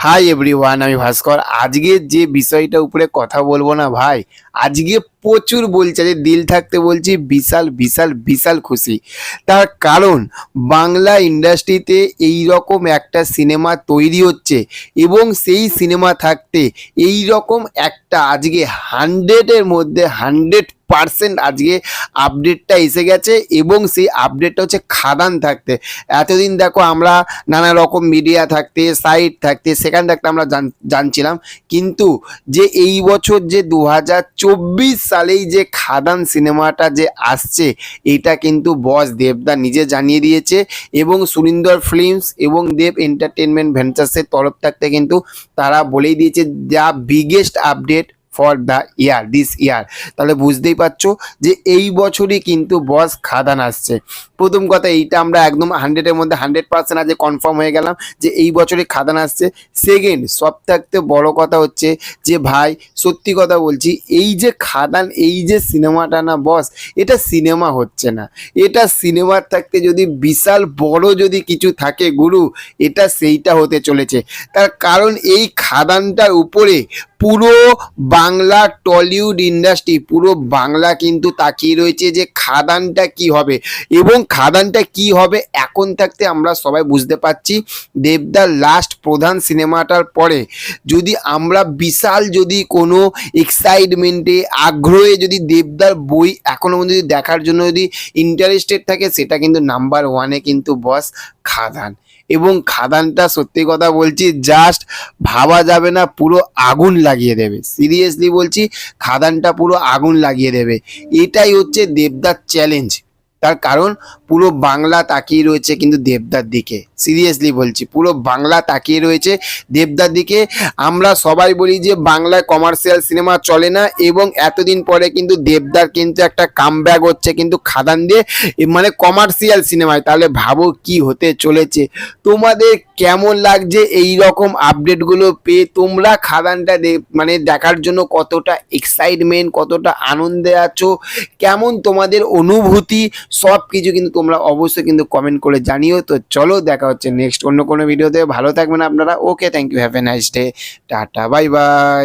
Hi everyone আমি ভাস্কর। আজকে যে বিষয়টা উপরে কথা বলব না ভাই, আজকে প্রচুর বলছে যে দিল থাকতে বলছি, বিশাল বিশাল বিশাল খুশি। তার কারণ, বাংলা ইন্ডাস্ট্রিতে এই রকম একটা সিনেমা তৈরি হচ্ছে এবং সেই সিনেমা থাকতে এই রকম একটা আজকে হান্ড্রেডের মধ্যে হান্ড্রেড পার্সেন্ট আজকে আপডেটটা এসে গেছে এবং সেই আপডেটটা হচ্ছে খাদান থাকতে। এতদিন দেখো আমরা নানা রকম মিডিয়া থাকতে সাইট থাকতে, সেখান থাকতে আমরা জানছিলাম। কিন্তু যে এই বছর যে দু হাজার চব্বিশ সালেই যে খাদান সিনেমাটা যে আসছে, এটা কিন্তু বস দেবদা নিজে জানিয়ে দিয়েছে এবং সুরিন্দর ফিল্মস এবং দেব এন্টারটেনমেন্ট ভেঞ্চার্সের তরফ থাকতে কিন্তু তারা বলেই দিয়েছে, যা biggest update for the year this year তাহলে বুঝতেই পারছ যে এই বছরই কিন্তু বস খাদান আসছে। প্রথম কথা, এইটা আমরা একদম হান্ড্রেডের মধ্যে হান্ড্রেড পার্সেন্ট আজকে কনফার্ম হয়ে গেলাম যে এই বছরই খাদান আসছে। সেকেন্ড সব থাকতে বড় কথা হচ্ছে যে ভাই, সত্যি কথা বলছি, এই যে খাদান, এই যে সিনেমাটা না বস এটা সিনেমা হচ্ছে না। এটা সিনেমার থাকতে যদি বিশাল বড় যদি কিছু থাকে গুরু, এটা সেইটা হতে চলেছে। তার কারণ এই খাদানটার উপরে পুরো বাংলা টলিউড ইন্ডাস্ট্রি, পুরো বাংলা কিন্তু তাকিয়ে রয়েছে যে খাদানটা কি হবে এবং খাদানটা কি হবে এখন থাকতে আমরা সবাই বুঝতে পারছি। দেবদার লাস্ট প্রধান সিনেমাটার পরে যদি আমরা বিশাল যদি কোনো এক্সাইটমেন্টে আগ্রহে যদি দেবদার বই এখনও পর্যন্ত যদি দেখার জন্য যদি ইন্টারেস্টেড থাকে, সেটা কিন্তু নাম্বার ওয়ানে কিন্তু বস খাদান। এবং খাদানটা, সত্যি কথা বলছি জাস্ট ভাবা যাবে না, পুরো আগুন লাগিয়ে দেবে। সিরিয়াসলি বলছি, খাদানটা পুরো আগুন লাগিয়ে দেবে। এটাই হচ্ছে দেবদার চ্যালেঞ্জ তার কারণ পুরো বাংলা তাকিয়ে রয়েছে কিন্তু দেবদার দিকে। সিরিয়াসলি বলছি, পুরো বাংলা তাকিয়ে রয়েছে দেবদার দিকে। আমরা সবাই বলি যে বাংলায় কমার্শিয়াল সিনেমা চলে না এবং এতদিন পরে কিন্তু দেবদার কিন্তু একটা কামব্যাক হচ্ছে কিন্তু খাদান দিয়ে মানে কমার্শিয়াল সিনেমায় তাহলে ভাবো কি হতে চলেছে? তোমাদের কেমন লাগছে এই রকম আপডেটগুলো পেয়ে? তোমরা খাদানটা মানে দেখার জন্য কতটা এক্সাইটমেন্ট কতটা আনন্দে আছো? কেমন তোমাদের অনুভূতি? সব কিছু কিন্তু তোমরা অবশ্যই কিন্তু কমেন্ট করে জানিও। তো চলো দেখা হচ্ছে নেক্সট অন্য কোনো ভিডিওতে ভালো থাকবেন আপনারা। Okay thank you have a nice day tata bye bye